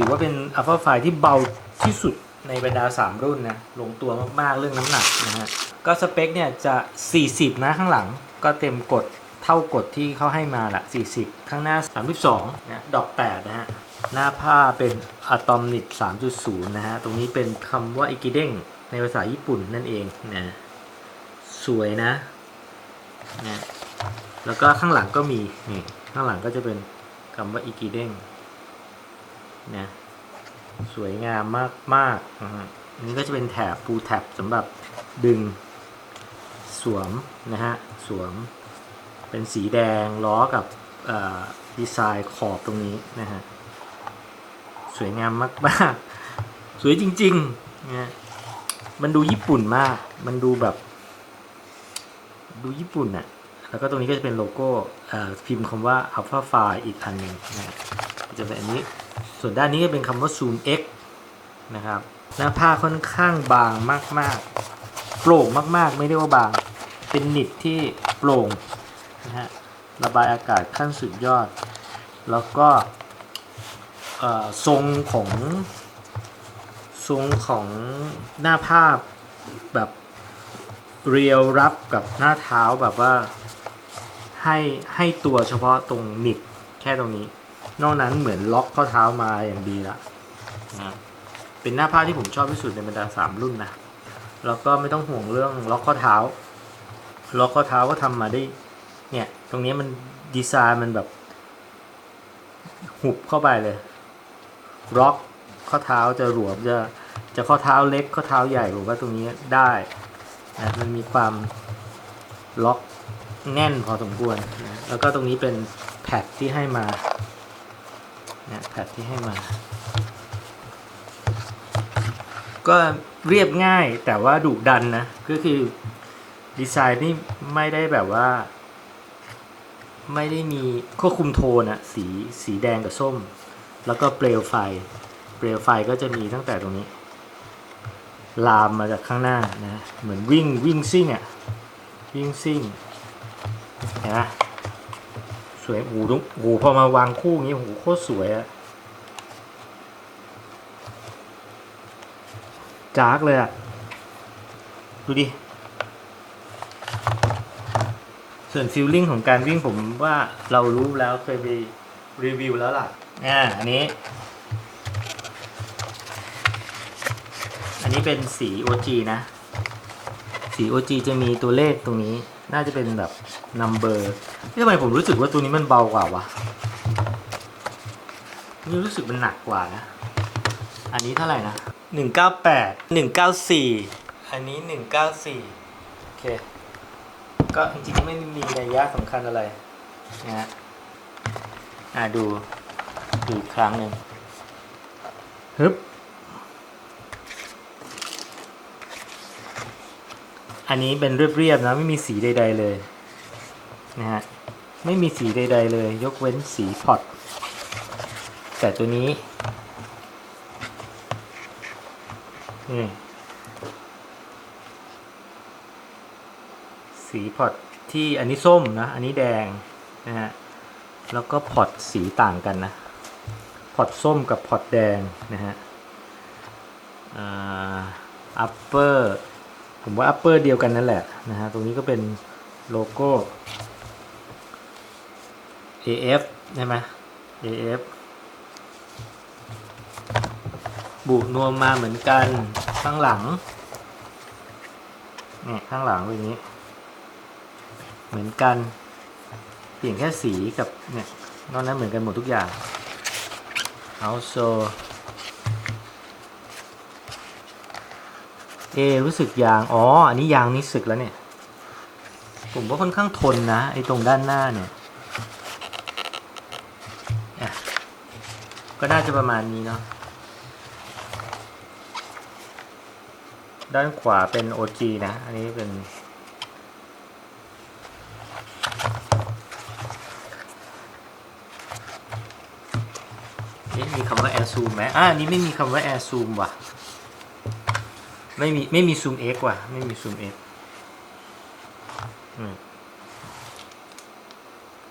ถือว่าเป็น Alpha ไฟที่เบาที่สุดในบรรดา 3 รุ่นนะ ลงตัวมาก ๆ เรื่องน้ำหนักนะฮะ ก็สเปคเนี่ยจะ 40 นะข้างหลัง ก็เต็มกดเท่ากดที่เขาให้มาละ40 ข้างหน้า 32 นะ ดอก 8 นะฮะ หน้าผ้าเป็นอะตอมนิก 3.0 นะฮะ ตรงนี้เป็นคำว่าอิกิเด้งในภาษาญี่ปุ่นนั่นเองนะ สวยนะนะ แล้วก็ข้างหลังก็มีนี่ข้างหลังก็จะเป็นคำว่าอิกิเด้ง นะสวยงามมากมากนะฮะอันนี้ก็จะเป็นแถบปูแถบสำหรับดึงสวมนะฮะสวมเป็นสีแดงล้อกับดีไซน์ขอบตรงนี้นะฮะสวยงามมากๆ สวยจริงๆนะมันดูญี่ปุ่นมาก มันดูแบบ ดูญี่ปุ่นอะแล้วก็ตรงนี้ก็จะเป็นโลโก้พิมพ์คำว่า Alpha f i อีกอันหนึ่งนะจะเป็นอันนี้ ส่วนด้านนี้ก็เป็นคำว่า Zoom X นะครับหน้าผ้าค่อนข้างบางมาก ๆ โปร่งมากๆ ไม่ได้ว่าบาง เป็นนิดที่โปร่งนะฮะระบายอากาศขั้นสุดยอด แล้วก็ทรงของทรงของหน้าผ้าแบบเรียวรับกับหน้าเท้าแบบว่าให้ให้ตัวเฉพาะตรงหนิบแค่ตรงนี้ นอกนั้นเหมือนล็อกข้อเท้ามาอย่างดีละนะเป็นหน้าผ้าที่ผมชอบที่สุดในบรรดาสามรุ่นนะแล้วก็ไม่ต้องห่วงเรื่องล็อกข้อเท้า ล็อกข้อเท้าก็ทำมาได้ เนี่ย ตรงนี้มันดีไซน์มันแบบ หุบเข้าไปเลย ล็อกข้อเท้าจะหลวมจะจะข้อเท้าเล็กข้อเท้าใหญ่ผมว่าตรงนี้ได้นะมันมีความล็อกแน่นพอสมควรนะแล้วก็ตรงนี้เป็นแพดที่ให้มา นะแพดที่ให้มา ก็เรียบง่ายแต่ว่าดุดันนะ ก็คือดีไซน์นี่ไม่ได้แบบว่า ไม่ได้มีควบคุมโทนอะสีสีแดงกับส้ม แล้วก็เปลวไฟ เปลวไฟก็จะมีตั้งแต่ตรงนี้ ลามมาจากข้างหน้านะ เหมือนวิ่งวิ่งซิ่งอะวิ่งซิ่งเห็นไหม สวยโอ้โหโอ้โหพอมาวางคู่อย่างนี้โอ้โหโคตรสวยอะจากเลยอะดูดิ ส่วนฟิลลิ่งของการวิ่งผมว่าเรารู้แล้วเคยไปรีวิวแล้วล่ะอ่าอันนี้ อันนี้เป็นสี OG นะ สี OG จะมีตัวเลขตรงนี้ น่าจะเป็นแบบ number ทำไมผมรู้สึกว่าตัวนี้มันเบากว่าวะนี่รู้สึกมันหนักกว่านะ อันนี้เท่าไหร่นะหนึ่งเก้าแปดหนึ่งเก้าสี่อันนี้หนึ่งเก้าสี่โอเค ก็จริงๆไม่มีนัยยะสำคัญอะไรนะฮะอ่าดูดูอีกครั้งหนึ่งฮึบ อันนี้เป็นเรียบๆนะไม่มีสีใด ๆเลยนะฮะไม่มีสีใด ๆ เลย ยกเว้นสีพอตแต่ตัวนี้นี่สีพอตที่อันนี้ส้มนะ อันนี้แดงนะฮะแล้วก็พอตสีต่างกันนะพอตส้มกับพอตแดงนะฮะอ่า upper ผมว่า upper เดียวกันนั่นแหละนะฮะตรงนี้ก็เป็นโลโก้ AF ใช่ไหม AF บุนวมมาเหมือนกันข้างหลังเนี่ยข้างหลังเป็นอย่างนี้ เหมือนกัน เปลี่ยนแค่สีกับเนี่ยนอกนั้นเหมือนกันหมดทุกอย่าง also เอรู้สึกยาง อ๋อ อันนี้ยางนี่สึกแล้วเนี่ย ผมว่าค่อนข้างทนนะ ไอ้ตรงด้านหน้าเนี่ยก็น่าจะประมาณนี้เนาะ ด้านขวาเป็น OG นะ อันนี้เป็น นี่มีคำว่า Air Zoom ไหมอ่าอันนี้ไม่มีคำว่า Air Zoom ว่ะ ไม่มีไม่มี Zoom X ว่ะ ไม่มี Zoom X อืม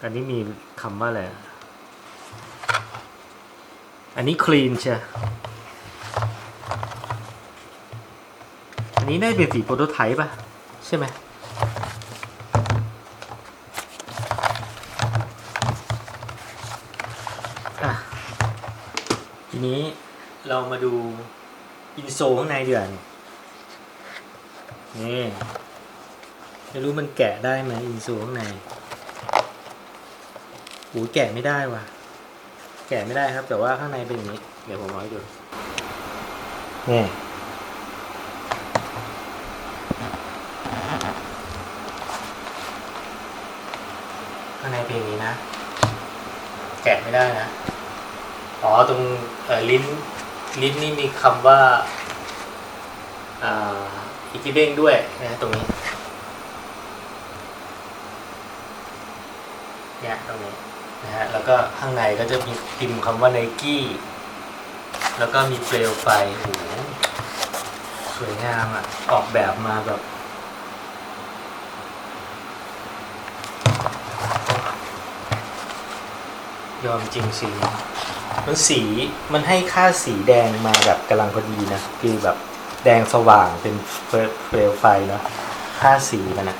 อันนี้มีคำว่าอะไร อันนี้คลีนเชียอันนี้น่าจะเป็นสีโปรโตไทป์ป่ะ ใช่ไหมอะทีนี้เรามาดูอินโซข้างในเดือน นี่ไม่รู้มันแกะได้ไหมอินโซข้างในโอ้ยแกะไม่ได้ว่ะ แกะไม่ได้ครับ แต่ว่าข้างในเป็นอย่างนี้ เดี๋ยวผมเอาให้ดูนี่ข้างในเป็นอย่างนี้นะ แกะไม่ได้นะ อ๋อตรงเอ่อลิ้น ลิ้นนี่มีคำว่า อ่า อิกิเด้งด้วยนะตรงนี้เนี่ยตรงนี้นะฮะแล้วก็ข้างในก็จะมีพิมพ์คำว่าไนกี้แล้วก็มีเปลวไฟโอ้โหสวยงามอะ ออกแบบมาแบบยอมจริงสีมันสีมันให้ค่าสีแดงมาแบบกำลังพอดีนะ คือแบบ แดงสว่างเป็นเปลวไฟเนาะค่าสีมันนะ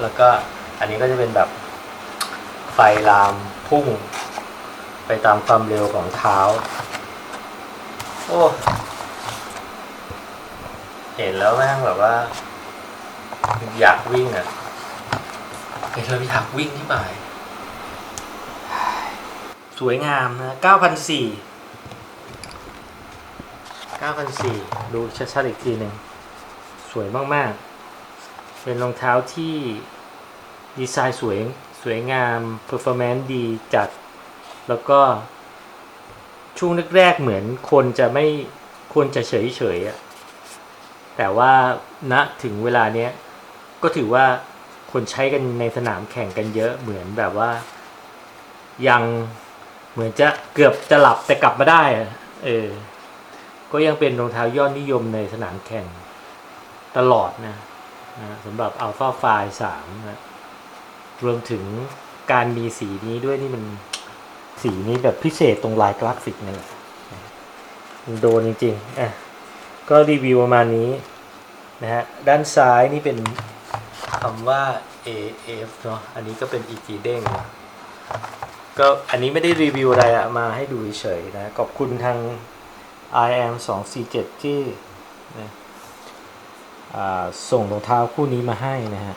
แล้วก็อันนี้ก็จะเป็นแบบไฟลามพุ่ง ไปตามความเร็วของเท้า โอ้เห็นแล้วแม่งแบบว่า อยากวิ่งอะเห็นแล้วอยากวิ่งที่บ่าย สวยงามนะ9,004 9,004ดูชัดๆอีกทีหนึ่ง สวยมากๆ เป็นรองเท้าที่ดีไซน์สวยสวยงามเพอร์ฟอร์แมนซ์ดีจัด แล้วก็ช่วงแรกๆเหมือนคนจะไม่ควรจะเฉยๆอะแต่ว่าณถึงเวลาเนี้ยก็ถือว่าคนใช้กันในสนามแข่งกันเยอะเหมือนแบบว่า ยังเหมือนจะเกือบจะหลับแต่กลับมาได้เออ ก็ยังเป็นรองเท้ายอดนิยมในสนามแข่งตลอดนะนะสำหรับ Alpha f i 3นะรวมถึงการมีสีนี้ด้วยนี่มันสีนี้แบบพิเศษตรงลายกราฟิกนี่แหละโดนจริงๆอะก็รีวิวประมาณนี้นะฮะด้านซ้ายนี่เป็นคำว่า AF เนาะอันนี้ก็เป็นอีกีเด้งนะก็อันนี้ไม่ได้รีวิวอะไรอะมาให้ดูเฉยๆนะ ขอบคุณทาง IM 2 4 7 ที่นะอ่าส่งรองเท้าคู่นี้มาให้นะฮะ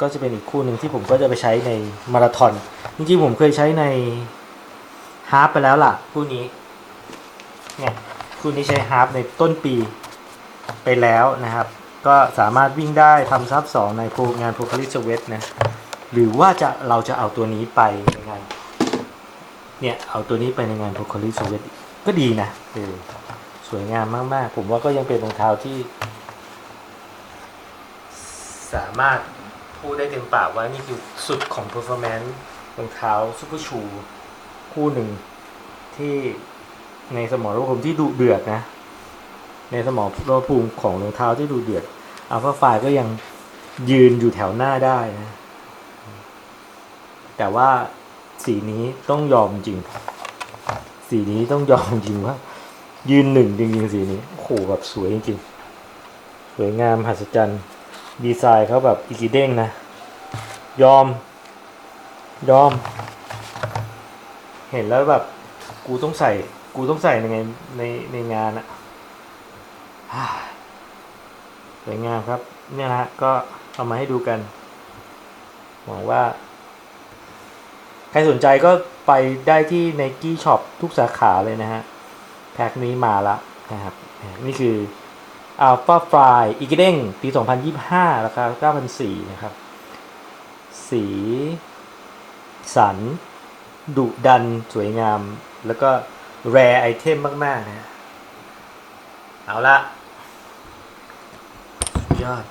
ก็จะเป็นอีกคู่หนึ่งที่ผมก็จะไปใช้ในมาราธอน จริงๆผมเคยใช้ในฮาร์ปไปแล้วล่ะ คู่นี้ เนี่ยคู่นี้ใช้ฮาร์ปในต้นปีไปแล้วนะครับ ก็สามารถวิ่งได้ทำซับสองในโปรงานโพคาลิสเวตนะ หรือว่าจะเราจะเอาตัวนี้ไปในงาน เนี่ยเอาตัวนี้ไปในงานโพคาลิสเวตก็ดีนะเออสวยงามมากๆ ผมว่าก็ยังเป็นรองเท้าที่ สามารถพูดได้เต็มปากว่านี่คือสุดของ performance รองเท้าซูเปอร์ชูคู่หนึ่งที่ในสมรภูมิที่ดุเดือดนะ ในสมรภูมิของรองเท้าที่ดุเดือดอัลฟาไฟก็ยังยืนอยู่แถวหน้าได้นะ แต่ว่า สีนี้ต้องยอมจริง สีนี้ต้องยอมจริงว่า ยืนหนึ่งจริงๆสีนี้โอ้โหแบบสวยจริงๆสวยงามหัศจรรย์ดีไซน์เขาแบบอีกิเด้งนะ ยอม ยอม เห็นแล้วแบบ กูต้องใส่ กูต้องใส่ในไงในในงานอะสวยงามครับ เนี่ยนะฮะก็เอามาให้ดูกัน หวังว่า ครสนใจก็ไปได้ที่ Nike Shop ทุกสาขาเลยนะฮะ แพ็คนี้มาละนะครับ นี่คือ Alpha Fly อีกเด้งปี 2025 ราคา 9,400 นะครับ สี สัน ดุดัน สวยงาม แล้วก็แรไอเทมมาก ๆ นะ เอาละยอด